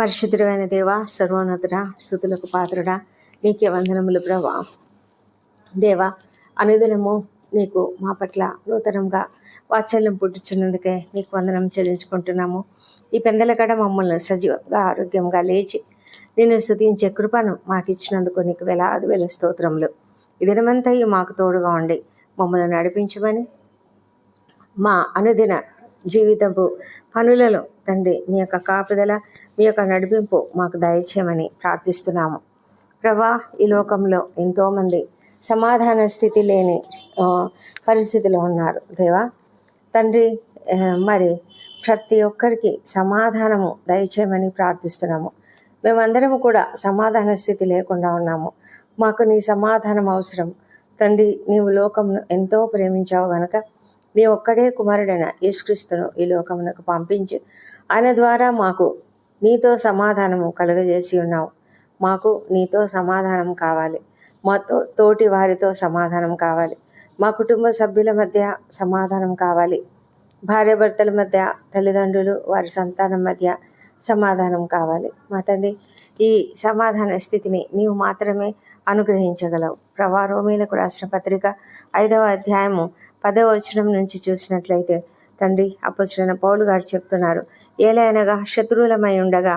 పరిశుద్ధమైన దేవ సర్వోన్నతుడ స్థుతులకు పాత్రుడా నీకే వందనములు ప్రభా. దేవా అనుదినము నీకు మా పట్ల నూతనంగా వాత్సల్యం పుట్టించినందుకే నీకు వందనం చెల్లించుకుంటున్నాము. ఈ పెందలకడ మమ్మల్ని సజీవంగా ఆరోగ్యంగా లేచి నేను స్థుతించే కృపను మాకు ఇచ్చినందుకు నీకు వేలాది వేల స్తోత్రములు. ఈ మాకు తోడుగా ఉండి మమ్మల్ని నడిపించమని మా అనుదిన జీవితపు పనులలో తండ్రి మీ యొక్క కాపుదల మీ యొక్క నడిపింపు మాకు దయచేయమని ప్రార్థిస్తున్నాము. ప్రభా ఈ లోకంలో ఎంతోమంది సమాధాన స్థితి లేని పరిస్థితిలో ఉన్నారు. దేవా తండ్రి మరి ప్రతి ఒక్కరికి సమాధానము దయచేయమని ప్రార్థిస్తున్నాము. మేమందరము కూడా సమాధాన స్థితి లేకుండా ఉన్నాము. మాకు నీ సమాధానం అవసరం. తండ్రి నీవు లోకమును ఎంతో ప్రేమించావు గనక నీ ఒక్కడే కుమారుడైన యేసుక్రీస్తును ఈ లోకమునకు పంపించి ఆయన ద్వారా మాకు నీతో సమాధానము కలుగజేసి ఉన్నావు. మాకు నీతో సమాధానం కావాలి. మాతో తోటి వారితో సమాధానం కావాలి. మా కుటుంబ సభ్యుల మధ్య సమాధానం కావాలి. భార్యాభర్తల మధ్య తల్లిదండ్రులు వారి సంతానం మధ్య సమాధానం కావాలి. మా తండ్రి ఈ సమాధాన స్థితిని నీవు మాత్రమే అనుగ్రహించగలవు. ప్రవారోమీలకు రాసిన పత్రిక ఐదవ అధ్యాయము పదవ వచనం నుంచి చూసినట్లయితే తండ్రి అప్పుడు పౌలు గారు చెప్తున్నారు ఏలైనగా శత్రువులమై ఉండగా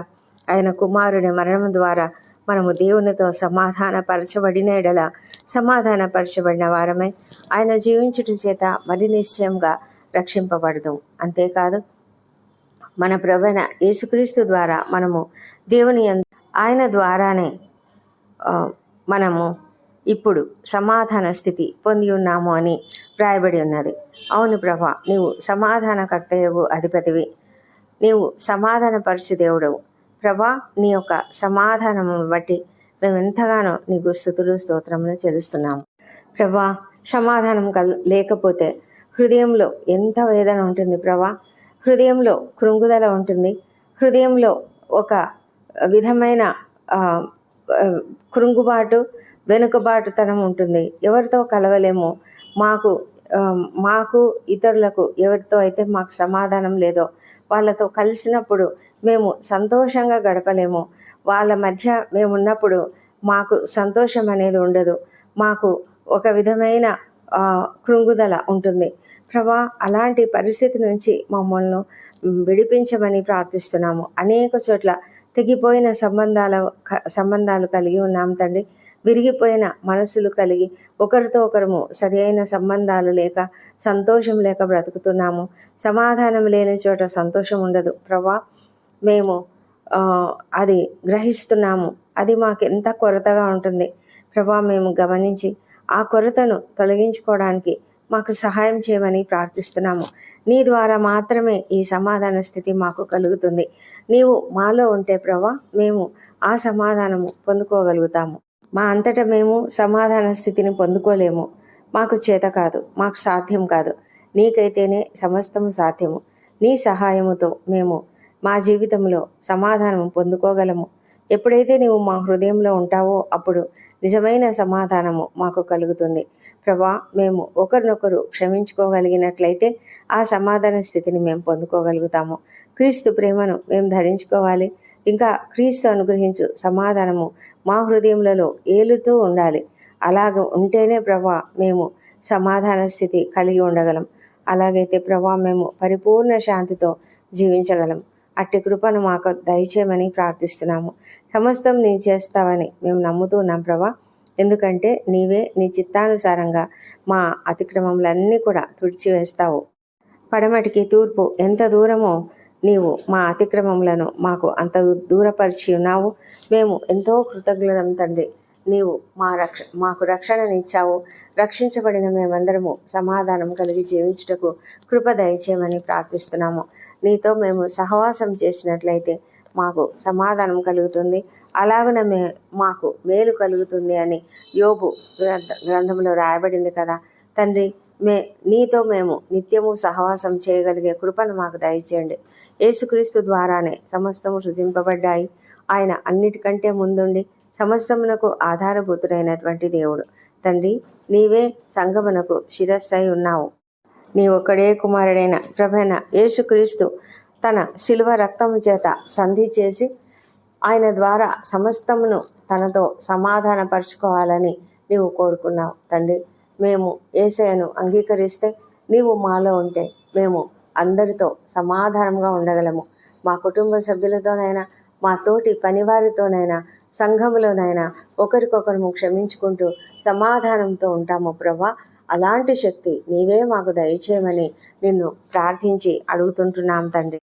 ఆయన కుమారుని మరణం ద్వారా మనము దేవునితో సమాధానపరచబడిన ఎడల సమాధానపరచబడిన వారమై ఆయన జీవించుట చేత మరి నిశ్చయంగా రక్షింపబడదు. అంతేకాదు మన ప్రవణ యేసుక్రీస్తు ద్వారా మనము దేవుని ఆయన ద్వారానే మనము ఇప్పుడు సమాధాన స్థితి పొంది ఉన్నాము అని వ్రాయబడి ఉన్నది. అవును ప్రభా నీవు సమాధానకర్తయవు అధిపతివి. నీవు సమాధానపరచు దేవుడవు. ప్రభా నీ యొక్క సమాధానమును బట్టి మేము ఎంతగానో నీకు స్థుతులు స్తోత్రములు చెల్లిస్తున్నాము. ప్రభా సమాధానం కల్ లేకపోతే హృదయంలో ఎంత వేదన ఉంటుంది ప్రభా? హృదయంలో కృంగుదల ఉంటుంది. హృదయంలో ఒక విధమైన కృంగుబాటు వెనుకబాటుతనం ఉంటుంది. ఎవరితో కలవలేము మాకు మాకు ఇతరులకు ఎవరితో అయితే మాకు సమాధానం లేదో వాళ్ళతో కలిసినప్పుడు మేము సంతోషంగా గడపలేము. వాళ్ళ మధ్య మేము ఉన్నప్పుడు మాకు సంతోషం అనేది ఉండదు. మాకు ఒక విధమైన కృంగుదల ఉంటుంది. ప్రభా అలాంటి పరిస్థితి నుంచి మమ్మల్ని విడిపించమని ప్రార్థిస్తున్నాము. అనేక చోట్ల తెగిపోయిన సంబంధాల సంబంధాలు కలిగి ఉన్నాం తండ్రి. విరిగిపోయిన మనసులు కలిగి ఒకరితో ఒకరము సరి అయిన సంబంధాలు లేక సంతోషం లేక బ్రతుకుతున్నాము. సమాధానం లేని చోట సంతోషం ఉండదు. ప్రభా మేము అది గ్రహిస్తున్నాము. అది మాకు ఎంత కొరతగా ఉంటుంది. ప్రభా మేము గమనించి ఆ కొరతను తొలగించుకోవడానికి మాకు సహాయం చేయమని ప్రార్థిస్తున్నాము. నీ ద్వారా మాత్రమే ఈ సమాధాన స్థితి మాకు కలుగుతుంది. నీవు మాలో ఉంటే ప్రభా మేము ఆ సమాధానము పొందుకోగలుగుతాము. మా అంతటా మేము సమాధాన స్థితిని పొందుకోలేము. మాకు చేత కాదు మాకు సాధ్యం కాదు. నీకైతేనే సమస్తము సాధ్యము. నీ సహాయముతో మేము మా జీవితంలో సమాధానం పొందుకోగలము. ఎప్పుడైతే నీవు మా హృదయంలో ఉంటావో అప్పుడు నిజమైన సమాధానము మాకు కలుగుతుంది. ప్రభా మేము ఒకరినొకరు క్షమించుకోగలిగినట్లయితే ఆ సమాధాన స్థితిని మేము పొందుకోగలుగుతాము. క్రీస్తు ప్రేమను మేము ధరించుకోవాలి. ఇంకా క్రీస్తు అనుగ్రహించు సమాధానము మా హృదయములలో ఏలుతూ ఉండాలి. అలాగ ఉంటేనే ప్రభా మేము సమాధాన స్థితి కలిగి ఉండగలం. అలాగైతే ప్రభా మేము పరిపూర్ణ శాంతితో జీవించగలం. అట్టి కృపను మాకు దయచేయమని ప్రార్థిస్తున్నాము. సమస్తం నీ చేస్తావని మేము నమ్ముతూ ఉన్నాం ప్రభా. ఎందుకంటే నీవే నీ చిత్తానుసారంగా మా అతిక్రమములన్నీ కూడా తుడిచివేస్తావు. పడమటికి తూర్పు ఎంత దూరమో నీవు మా అతిక్రమములను మాకు అంత దూరపరిచి ఉన్నావు. మేము ఎంతో కృతజ్ఞతం తండ్రి. నీవు మా రక్ష మాకు రక్షణనిచ్చావు రక్షించబడిన మేమందరము సమాధానం కలిగి జీవించుటకు కృప దయచేయమని ప్రార్థిస్తున్నాము. నీతో మేము సహవాసం చేసినట్లయితే మాకు సమాధానం కలుగుతుంది. అలాగన మే మాకు మేలు కలుగుతుంది అని యోబు గ్రంథ గ్రంథంలో రాయబడింది కదా. తండ్రి మే నీతో మేము నిత్యము సహవాసం చేయగలిగే కృపను మాకు దయచేయండి. యేసుక్రీస్తు ద్వారానే సమస్తము సృజింపబడ్డాయి. ఆయన అన్నిటికంటే ముందుండి సమస్తమునకు ఆధారభూతుడైనటువంటి దేవుడు. తండ్రి నీవే సంగమునకు శిరస్సై ఉన్నావు. నీ ఒక్కడే కుమారుడైన ప్రభైన యేసుక్రీస్తు తన శిలువ రక్తము చేత సంధి చేసి ఆయన ద్వారా సమస్తమును తనతో సమాధానపరుచుకోవాలని నీవు కోరుకున్నావు. తండ్రి మేము ఏసయను అంగీకరిస్తే నీవు మాలో ఉంటే మేము అందరితో సమాధానంగా ఉండగలము. మా కుటుంబ సభ్యులతోనైనా మా తోటి పనివారితోనైనా సంఘములోనైనా ఒకరికొకరు క్షమించుకుంటూ సమాధానంతో ఉంటాము ప్రభా. అలాంటి శక్తి నీవే మాకు దయచేయమని నిన్ను ప్రార్థించి అడుగుతుంటున్నాం తండ్రి.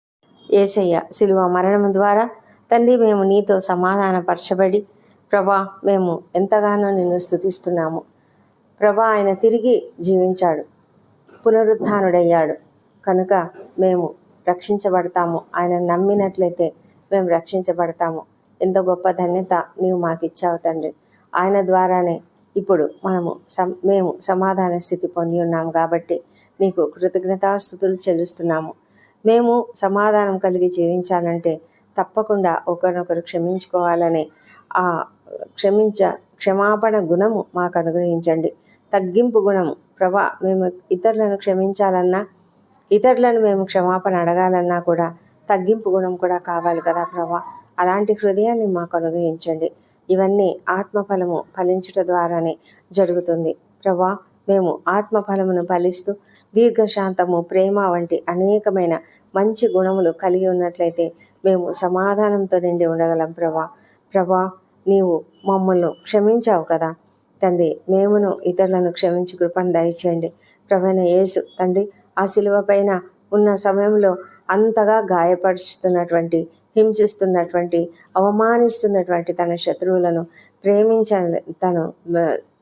ఏసయ్య శిలువ మరణం ద్వారా తండ్రి మేము నీతో సమాధానపరచబడి ప్రభా మేము ఎంతగానో నిన్ను స్థుతిస్తున్నాము ప్రభా ఆయన తిరిగి జీవించాడు. పునరుద్ధానుడయ్యాడు. కనుక మేము రక్షించబడతాము. ఆయన నమ్మినట్లయితే మేము రక్షించబడతాము. ఎంత గొప్ప ధన్యత నీవు మాకు ఇచ్చావు తండ్రి. ఆయన ద్వారానే ఇప్పుడు మనము సం మేము సమాధాన స్థితి పొంది ఉన్నాము కాబట్టి నీకు కృతజ్ఞతాస్థుతులు చెల్లిస్తున్నాము. మేము సమాధానం కలిగి జీవించాలంటే తప్పకుండా ఒకరినొకరు క్షమించుకోవాలని ఆ క్షమించ క్షమాపణ గుణము మాకు అనుగ్రహించండి. తగ్గింపు గుణము. ప్రభా మేము ఇతరులను క్షమించాలన్నా ఇతరులను మేము క్షమాపణ అడగాలన్నా కూడా తగ్గింపు గుణం కూడా కావాలి కదా ప్రభా. అలాంటి హృదయాన్ని మాకు అనుగ్రహించండి. ఇవన్నీ ఆత్మఫలము ఫలించుట ద్వారానే జరుగుతుంది. ప్రభా మేము ఆత్మఫలమును ఫలిస్తూ దీర్ఘశాంతము ప్రేమ వంటి అనేకమైన మంచి గుణములు కలిగి ఉన్నట్లయితే మేము సమాధానంతో నిండి ఉండగలం ప్రభా. ప్రభా నీవు మమ్మల్ని క్షమించావు కదా. తండ్రి మేమును ఇతరులను క్షమించి కృపను దయచేయండి. ప్రవీణ యేసు తండ్రి ఆ శిలువ పైన ఉన్న సమయంలో అంతగా గాయపరుస్తున్నటువంటి హింసిస్తున్నటువంటి అవమానిస్తున్నటువంటి తన శత్రువులను ప్రేమించాలని తను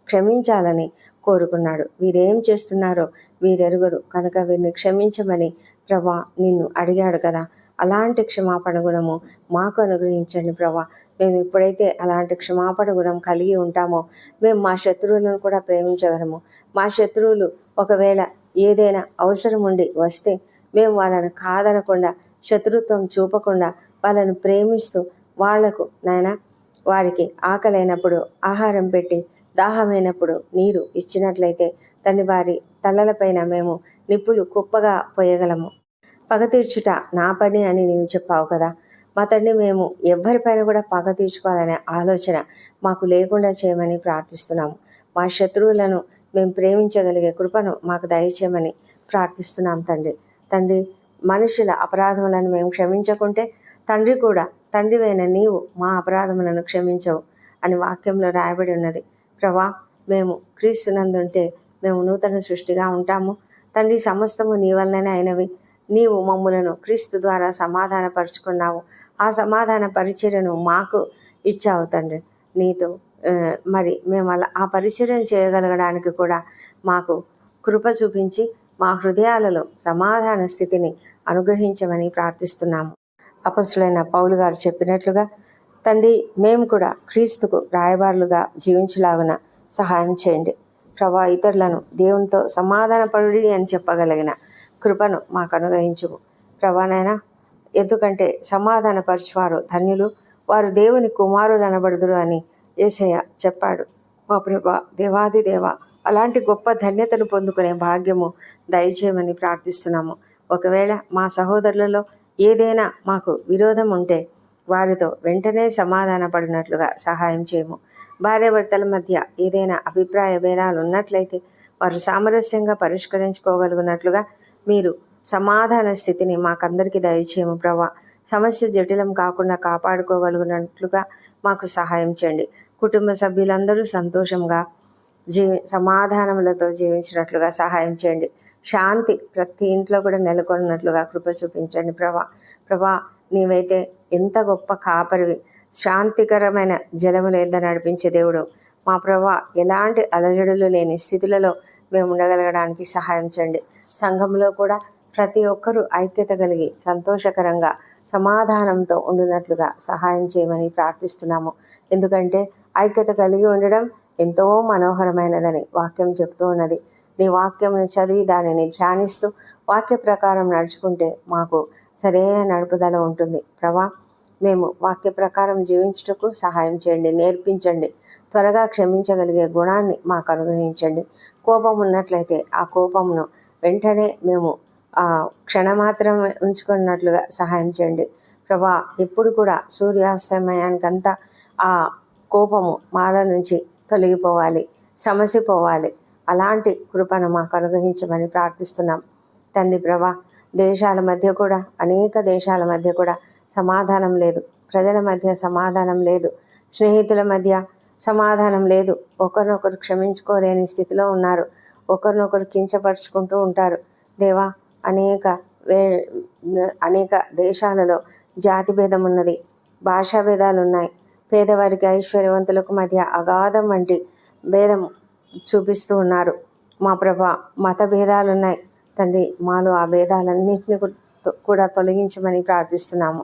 క్షమించాలని కోరుకున్నాడు. వీరేం చేస్తున్నారో వీరెరుగురు. కనుక వీరిని క్షమించమని ప్రభా నిన్ను అడిగాడు కదా. అలాంటి క్షమాపణ గుణము మాకు అనుగ్రహించండి ప్రభా. మేము ఎప్పుడైతే అలాంటి క్షమాపణ గుణం కలిగి ఉంటామో మేము మా శత్రువులను కూడా ప్రేమించగలము. మా శత్రువులు ఒకవేళ ఏదైనా అవసరం ఉండి వస్తే మేము వాళ్ళను కాదనకుండా శత్రుత్వం చూపకుండా వాళ్ళను ప్రేమిస్తూ వాళ్ళకు నాయన వారికి ఆకలైనప్పుడు ఆహారం పెట్టి దాహమైనప్పుడు నీరు ఇచ్చినట్లయితే తన వారి తలలపైన మేము నిప్పులు కుప్పగా పోయగలము. పగ తీర్చుట నా పని అని నీవు చెప్పావు కదా అతన్ని మేము ఎవ్వరిపైన కూడా పగ తీర్చుకోవాలనే ఆలోచన మాకు లేకుండా చేయమని ప్రార్థిస్తున్నాము. మా శత్రువులను మేము ప్రేమించగలిగే కృపను మాకు దయచేయమని ప్రార్థిస్తున్నాం తండ్రి. తండ్రి మనుషుల అపరాధములను మేము క్షమించకుంటే తండ్రి కూడా తండ్రివైన నీవు మా అపరాధములను క్షమించవు అని వాక్యంలో రాయబడి ఉన్నది. ప్రభా మేము క్రీస్తునందుంటే మేము నూతన సృష్టిగా ఉంటాము. తండ్రి సమస్తము నీ వల్లనే అయినవి. నీవు మమ్ములను క్రీస్తు ద్వారా సమాధానపరుచుకున్నావు. ఆ సమాధాన పరిచర్యను మాకు ఇచ్చావు తండ్రి. నీతో మరి మేము అలా ఆ పరిచర్యను చేయగలగడానికి కూడా మాకు కృప చూపించి మా హృదయాలలో సమాధాన స్థితిని అనుగ్రహించమని ప్రార్థిస్తున్నాము. అపసులైన పౌలు గారు చెప్పినట్లుగా తండ్రి మేము కూడా క్రీస్తుకు రాయబారులుగా జీవించలాగున సహాయం చేయండి. ప్రభా ఇతరులను దేవునితో సమాధానపడుడి అని చెప్పగలిగిన కృపను మాకు అనుగ్రహించుము. ప్రభానైనా ఎందుకంటే సమాధానపరచువారు ధన్యులు. వారు దేవుని కుమారులు అనబడుదురు అని ఏసయ్య చెప్పాడు. మా ప్రభా దేవాది దేవ అలాంటి గొప్ప ధన్యతను పొందుకునే భాగ్యము దయచేయమని ప్రార్థిస్తున్నాము. ఒకవేళ మా సహోదరులలో ఏదైనా మాకు విరోధం ఉంటే వారితో వెంటనే సమాధాన పడినట్లుగా సహాయం చేయము. భార్యాభర్తల మధ్య ఏదైనా అభిప్రాయ భేదాలు ఉన్నట్లయితే వారు సామరస్యంగా పరిష్కరించుకోగలిగినట్లుగా మీరు సమాధాన స్థితిని మాకందరికీ దయచేయము ప్రభా. సమస్య జటిలం కాకుండా కాపాడుకోగలిగినట్లుగా మాకు సహాయం చేయండి. కుటుంబ సభ్యులందరూ సంతోషంగా జీవి సమాధానములతో జీవించినట్లుగా సహాయం చేయండి. శాంతి ప్రతి ఇంట్లో కూడా నెలకొన్నట్లుగా కృప చూపించండి ప్రభా. ప్రభా నీవైతే ఎంత గొప్ప కాపరివి. శాంతికరమైన జలము లేదా నడిపించే దేవుడు. మా ప్రభా ఎలాంటి అలజడులు లేని స్థితులలో మేము ఉండగలగడానికి సహాయం చేయండి. సంఘంలో కూడా ప్రతి ఒక్కరూ ఐక్యత కలిగి సంతోషకరంగా సమాధానంతో ఉండినట్లుగా సహాయం చేయమని ప్రార్థిస్తున్నాము. ఎందుకంటే ఐక్యత కలిగి ఉండడం ఎంతో మనోహరమైనదని వాక్యం చెప్తూ ఉన్నది. నీ వాక్యమును చదివి దానిని ధ్యానిస్తూ వాక్య ప్రకారం నడుచుకుంటే మాకు సరైన నడుపుదల ఉంటుంది. ప్రభా మేము వాక్య ప్రకారం జీవించుటకు సహాయం చేయండి నేర్పించండి. త్వరగా క్షమించగలిగే గుణాన్ని మాకు అనుగ్రహించండి. కోపం ఉన్నట్లయితే ఆ కోపమును వెంటనే మేము క్షణమాత్రం ఉంచుకున్నట్లుగా సహాయం చేయండి. ప్రభా ఎప్పుడు కూడా సూర్యాస్తమయానికంతా ఆ కోపము మాల నుంచి తొలగిపోవాలి సమస్య పోవాలి. అలాంటి కృపను మాకు అనుగ్రహించమని ప్రార్థిస్తున్నాం. తండ్రి ప్రభా దేశాల మధ్య కూడా అనేక దేశాల మధ్య కూడా సమాధానం లేదు. ప్రజల మధ్య సమాధానం లేదు. స్నేహితుల మధ్య సమాధానం లేదు. ఒకరినొకరు క్షమించుకోలేని స్థితిలో ఉన్నారు. ఒకరినొకరు కించపరుచుకుంటూ ఉంటారు. దేవా అనేక వే అనేక దేశాలలో జాతి భేదం ఉన్నది. భాషా భేదాలు ఉన్నాయి. పేదవారికి ఐశ్వర్యవంతులకు మధ్య అగాధం వంటి భేదం చూపిస్తూ ఉన్నారు. మా ప్రభా మత భేదాలు ఉన్నాయి. తండ్రి మాలో ఆ భేదాలన్నింటినీ కూడా తొలగించమని ప్రార్థిస్తున్నాము.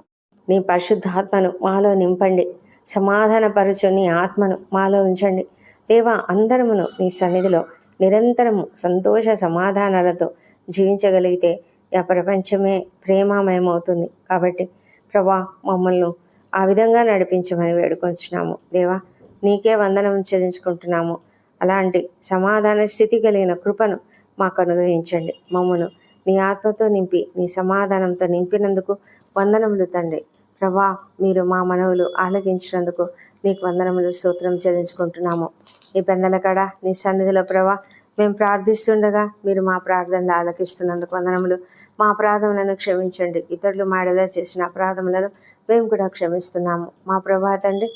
నీ పరిశుద్ధాత్మను మాలో నింపండి. సమాధానపరచు నీ ఆత్మను మాలో ఉంచండి. దేవా అందరమును నీ సన్నిధిలో నిరంతరము సంతోష సమాధానాలతో జీవించగలిగితే ఆ ప్రపంచమే ప్రేమమయమవుతుంది. కాబట్టి ప్రభా మమ్మల్ని ఆ విధంగా నడిపించమని వేడుకొంచున్నాము. దేవా నీకే వందనం చెల్లించుకుంటున్నాము. అలాంటి సమాధాన స్థితి కలిగిన కృపను మాకు అనుగ్రహించండి. మమ్మను నీ ఆత్మతో నింపి నీ సమాధానంతో నింపినందుకు వందనములు తండ్రి. ప్రభా మీరు మా మనవులు ఆలకించినందుకు నీకు వందనములు స్తోత్రం చెల్లించుకుంటున్నాము. నీ పెందల కడ నీ సన్నిధిలో ప్రభా మేము ప్రార్థిస్తుండగా మీరు మా ప్రార్థనలు ఆలకిస్తున్నందుకు వందనములు. మా అపరాధములను క్షమించండి. ఇతరులు మాడేలా చేసిన అపరాధములను మేము కూడా క్షమిస్తున్నాము. మా ప్రభా తండ్రి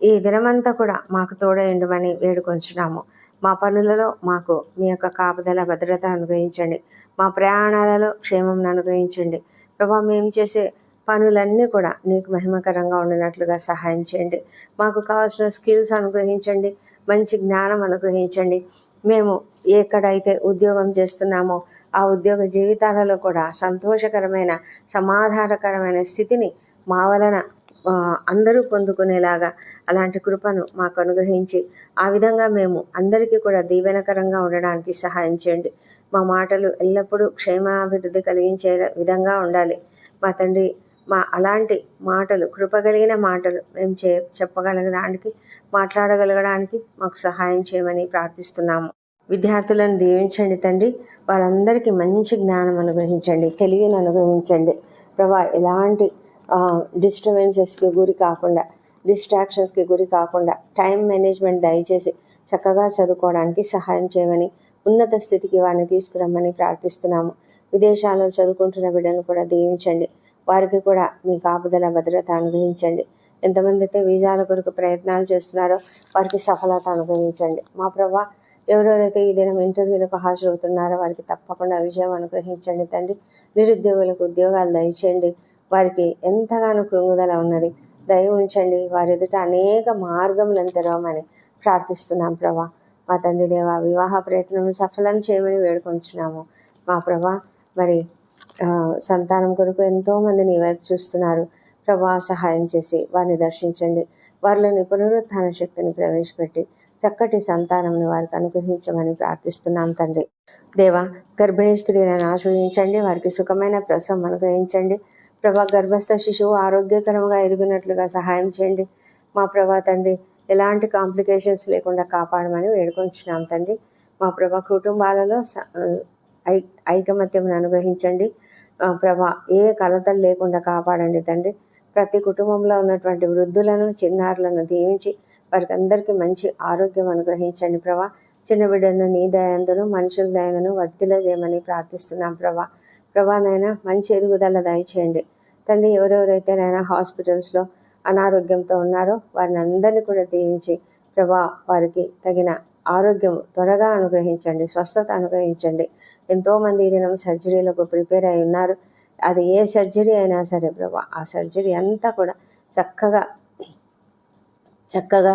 ఈ దినమంతా కూడా మాకు తోడయండమని వేడుకొంచున్నాము. మా పనులలో మాకు మీ యొక్క కాపుదల భద్రత అనుగ్రహించండి. మా ప్రయాణాలలో క్షేమం అనుగ్రహించండి. ప్రభా మేము చేసే పనులన్నీ కూడా నీకు మహిమకరంగా ఉండినట్లుగా సహాయం చేయండి. మాకు కావాల్సిన స్కిల్స్ అనుగ్రహించండి. మంచి జ్ఞానం అనుగ్రహించండి. మేము ఎక్కడైతే ఉద్యోగం చేస్తున్నామో ఆ ఉద్యోగ జీవితాలలో కూడా సంతోషకరమైన సమాధానకరమైన స్థితిని మా వలన అందరూ పొందుకునేలాగా అలాంటి కృపను మాకు అనుగ్రహించి ఆ విధంగా మేము అందరికీ కూడా దీవెనకరంగా ఉండడానికి సహాయం చేయండి. మా మాటలు ఎల్లప్పుడూ క్షేమాభివృద్ధి కలిగించే విధంగా ఉండాలి. మా తండ్రి మా అలాంటి మాటలు కృపగలిగిన మాటలు మేము చే చెప్పగలగడానికి మాట్లాడగలగడానికి మాకు సహాయం చేయమని ప్రార్థిస్తున్నాము. విద్యార్థులను దీవించండి తండ్రి. వారందరికీ మంచి జ్ఞానం అనుగ్రహించండి తెలివిని అనుగ్రహించండి. ప్రభా ఎలాంటి డిస్టర్బెన్సెస్కి గురి కాకుండా డిస్ట్రాక్షన్స్కి గురి కాకుండా టైం మేనేజ్మెంట్ దయచేసి చక్కగా చదువుకోవడానికి సహాయం చేయమని ఉన్నత స్థితికి వారిని తీసుకురమ్మని ప్రార్థిస్తున్నాము. విదేశాల్లో చదువుకుంటున్న బిడ్డను కూడా దీవించండి. వారికి కూడా మీ కాపుదల భద్రత అనుగ్రహించండి. ఎంతమంది అయితే వీజాల కొరకు ప్రయత్నాలు చేస్తున్నారో వారికి సఫలత అనుగ్రహించండి. మా ప్రభా ఎవరెవరైతే ఈ దినం ఇంటర్వ్యూలకు హాజరవుతున్నారో వారికి తప్పకుండా విజయం అనుగ్రహించండి తండ్రి. నిరుద్యోగులకు ఉద్యోగాలు దయచేయండి. వారికి ఎంతగానో కృంగుదల ఉన్నది. దయ ఉంచండి. వారి ఎదుట అనేక మార్గములను తెరవమని ప్రార్థిస్తున్నాం ప్రభా. మా తండ్రి దేవ వివాహ ప్రయత్నం సఫలం చేయమని వేడుకొంచున్నాము. మా ప్రభా మరి సంతానం కొరకు ఎంతోమంది నీ వైపు చూస్తున్నారు. ప్రభా సహాయం చేసి వారిని దర్శించండి. వారిలోని పునరుత్థాన శక్తిని ప్రవేశపెట్టి చక్కటి సంతానంని వారికి అనుగ్రహించమని ప్రార్థిస్తున్నాం తండ్రి. దేవ గర్భిణీ స్త్రీలను ఆశ్రయించండి వారికి సుఖమైన ప్రసవం అనుగ్రహించండి. ప్రభా గర్భస్థ శిశువు ఆరోగ్యకరంగా ఎదిగినట్లుగా సహాయం చేయండి. మా ప్రభా తండ్రి ఎలాంటి కాంప్లికేషన్స్ లేకుండా కాపాడమని వేడుకొంచున్నాం తండ్రి. మా ప్రభా కుటుంబాలలో ఐ ఐకమత్యం అనుగ్రహించండి. ప్రభా ఏ కలతలు లేకుండా కాపాడండి తండ్రి. ప్రతి కుటుంబంలో ఉన్నటువంటి వృద్ధులను చిన్నారులను దీవించి వారికి అందరికీ మంచి ఆరోగ్యం అనుగ్రహించండి ప్రభా. చిన్న బిడ్డను నీ దయందును మనుషుల దయందును వర్తిలదేమని ప్రార్థిస్తున్నాం ప్రభా. ప్రభానైనా మంచి ఎదుగుదల దయచేయండి. తండ్రి ఎవరెవరైతే నైనా హాస్పిటల్స్లో అనారోగ్యంతో ఉన్నారో వారిని అందరినీ కూడా దీవించి ప్రభా వారికి తగిన ఆరోగ్యం త్వరగా అనుగ్రహించండి స్వస్థత అనుగ్రహించండి. ఎంతోమంది దినం సర్జరీలకు ప్రిపేర్ అయి ఉన్నారు. అది ఏ సర్జరీ అయినా సరే ప్రభా ఆ సర్జరీ అంతా కూడా చక్కగా చక్కగా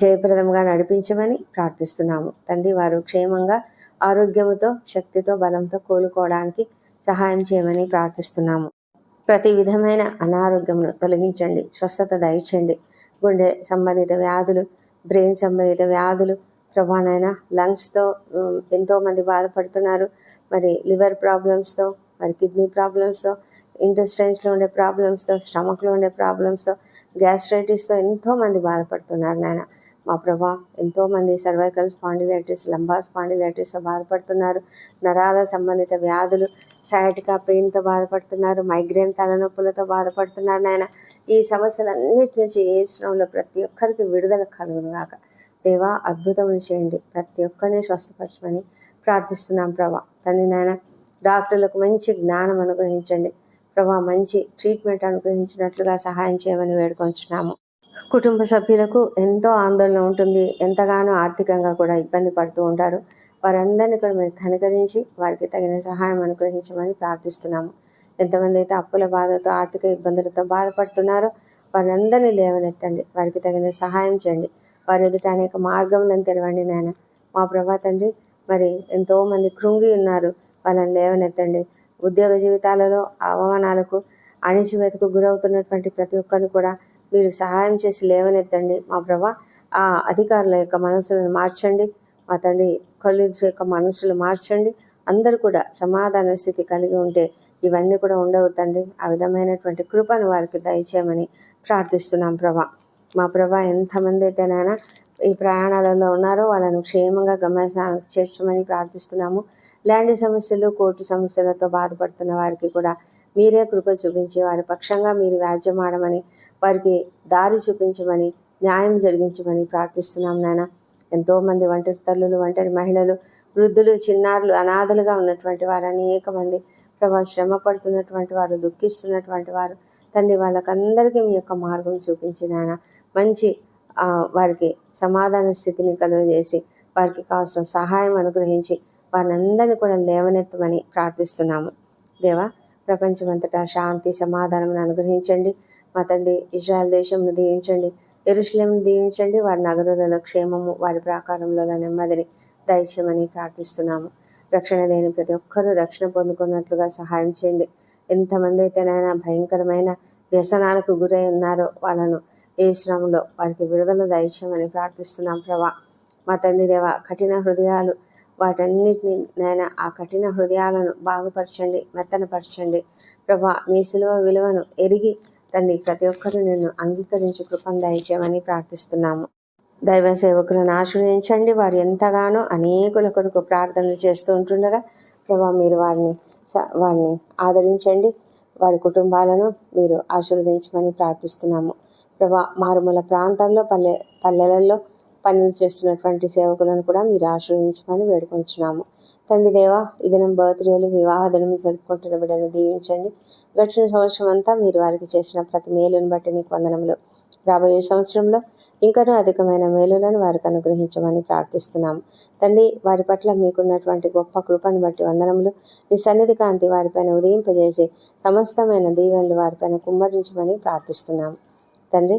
జయప్రదంగా నడిపించమని ప్రార్థిస్తున్నాము. తండ్రి వారు క్షేమంగా ఆరోగ్యముతో శక్తితో బలంతో కోలుకోవడానికి సహాయం చేయమని ప్రార్థిస్తున్నాము. ప్రతి విధమైన అనారోగ్యమును తొలగించండి. స్వస్థత దయచండి గుండె సంబంధిత వ్యాధులు బ్రెయిన్ సంబంధిత వ్యాధులు ప్రభానైనా లంగ్స్తో ఎంతోమంది బాధపడుతున్నారు. మరి లివర్ ప్రాబ్లమ్స్తో మరి కిడ్నీ ప్రాబ్లమ్స్తో ఇంటెస్టైన్స్లో ఉండే ప్రాబ్లమ్స్తో స్టమక్లో ఉండే ప్రాబ్లమ్స్తో గ్యాస్ట్రైటిస్తో ఎంతోమంది బాధపడుతున్నారు నాయన. మా ప్రభా ఎంతోమంది సర్వైకల్ స్పాండిలైటిస్ లంబా స్పాండిలైటిస్తో బాధపడుతున్నారు. నరాల సంబంధిత వ్యాధులు సయాటికా పెయిన్తో బాధపడుతున్నారు. మైగ్రేన్ తలనొప్పులతో బాధపడుతున్నారు నాయన. ఈ సమస్యలన్నిటి నుంచి ఏ శ్రమంలో ప్రతి ఒక్కరికి విడుదల కలుగునుగాక. దేవా అద్భుతం చేయండి. ప్రతి ఒక్కరిని స్వస్థపరచమని ప్రార్థిస్తున్నాం ప్రభా. తండ్రి నాయన డాక్టర్లకు మంచి జ్ఞానం అనుగ్రహించండి. ప్రభా మంచి ట్రీట్మెంట్ అనుగ్రహించినట్లుగా సహాయం చేయమని వేడుకొంచున్నాము. కుటుంబ సభ్యులకు ఎంతో ఆందోళన ఉంటుంది. ఎంతగానో ఆర్థికంగా కూడా ఇబ్బంది పడుతూ ఉంటారు. వారందరినీ కూడా మీరు కనుకరించి వారికి తగిన సహాయం అనుగ్రహించమని ప్రార్థిస్తున్నాము. ఎంతమంది అయితే అప్పుల బాధతో ఆర్థిక ఇబ్బందులతో బాధపడుతున్నారో వారందరినీ లేవనెత్తండి. వారికి తగిన సహాయం చేయండి. వారి ఎదుట అనేక మార్గములను తెరవండి నాయన. మా ప్రభా తండ్రి మరి ఎంతోమంది కృంగి ఉన్నారు. వాళ్ళని లేవనెత్తండి. ఉద్యోగ జీవితాలలో అవమానాలకు అణిచివేతకు గురవుతున్నటువంటి ప్రతి ఒక్కరిని కూడా మీరు సహాయం చేసి లేవనెత్తండి. మా ప్రభా ఆ అధికారుల యొక్క మనసులను మార్చండి. మా తండ్రి కొలీగ్స్ యొక్క మనసులు మార్చండి. అందరూ కూడా సమాధాన స్థితి కలిగి ఉంటే ఇవన్నీ కూడా ఉండవు తండ్రి ఆ విధమైనటువంటి కృపను వారికి దయచేయమని ప్రార్థిస్తున్నాం ప్రభా. మా ప్రభా ఎంతమంది అయితేనైనా ఈ ప్రయాణాలలో ఉన్నారో వాళ్ళను క్షేమంగా గమ్యస్థానానికి చేర్చమని ప్రార్థిస్తున్నాము. ల్యాండ్ సమస్యలు కోర్టు సమస్యలతో బాధపడుతున్న వారికి కూడా మీరే కృప చూపించి వారి పక్షంగా మీరు వ్యాజ్యమాడమని వారికి దారి చూపించమని న్యాయం జరిగించమని ప్రార్థిస్తున్నాం నాయన. ఎంతోమంది ఒంటరి తల్లులు ఒంటరి మహిళలు వృద్ధులు చిన్నారులు అనాథలుగా ఉన్నటువంటి వారు అనేక మంది ప్రభా శ్రమ పడుతున్నటువంటి వారు దుఃఖిస్తున్నటువంటి వారు. తండ్రి వాళ్ళకందరికీ మీ యొక్క మార్గం చూపించి నాయన మంచి వారికి సమాధాన స్థితిని కలుగజేసి వారికి కావాల్సిన సహాయం అనుగ్రహించి వారందరినీ కూడా లేవనెత్తమని ప్రార్థిస్తున్నాము. దేవా ప్రపంచమంతటా శాంతి సమాధానం అనుగ్రహించండి. మా తండ్రి ఇజ్రాయల్ దేశంను దీవించండి. ఎరుషులేం దీవించండి. వారి నగరులలో క్షేమము వారి ప్రాకారంలో నెమ్మదిని దయచేయమని ప్రార్థిస్తున్నాము. రక్షణ లేని ప్రతి ఒక్కరూ రక్షణ పొందుకున్నట్లుగా సహాయం చేయండి. ఎంతమంది అయితేనైనా భయంకరమైన వ్యసనాలకు గురై ఉన్నారో వాళ్ళను ఏ శ్రమలో వారికి విడుదల దయచేయమని ప్రార్థిస్తున్నాం. ప్రభా మా తండ్రి దేవ కఠిన హృదయాలు వాటన్నిటిని నాయన ఆ కఠిన హృదయాలను బాగుపరచండి మెత్తనపరచండి. ప్రభా మీ సిలువ విలువను ఎరిగి తండ్రి ప్రతి ఒక్కరూ నిన్ను అంగీకరించి కృపను దయచేయమని ప్రార్థిస్తున్నాము. దైవ సేవకులను ఆశ్రయించండి. వారు ఎంతగానో అనేకుల కొరకు ప్రార్థనలు చేస్తూ ఉంటుండగా ప్రభా మీరు వారిని వారిని ఆదరించండి. వారి కుటుంబాలను మీరు ఆశీర్వదించమని ప్రార్థిస్తున్నాము. ప్రభా మారుమూల ప్రాంతాల్లో పల్లె పల్లెలలో పనులు చేస్తున్నటువంటి సేవకులను కూడా మీరు ఆశ్రయించమని వేడుకొంచున్నాము. తండ్రి దేవ ఈ దినం బర్త్డేలు వివాహ దినం జరుపుకుంటున్న బిడ్డను దీవించండి. గడిచిన సంవత్సరం అంతా మీరు వారికి చేసిన ప్రతి మేలును బట్టి నీకు వందనములు. రాబోయే సంవత్సరంలో ఇంకనూ అధికమైన మేలులను వారికి అనుగ్రహించమని ప్రార్థిస్తున్నాము. తండ్రి వారి పట్ల మీకున్నటువంటి గొప్ప కృపను బట్టి వందనములు. మీ సన్నిధి కాంతి వారిపైన ఉదయింపజేసి సమస్తమైన దీవెనలు వారిపైన కుమ్మరించమని ప్రార్థిస్తున్నాము. తండ్రి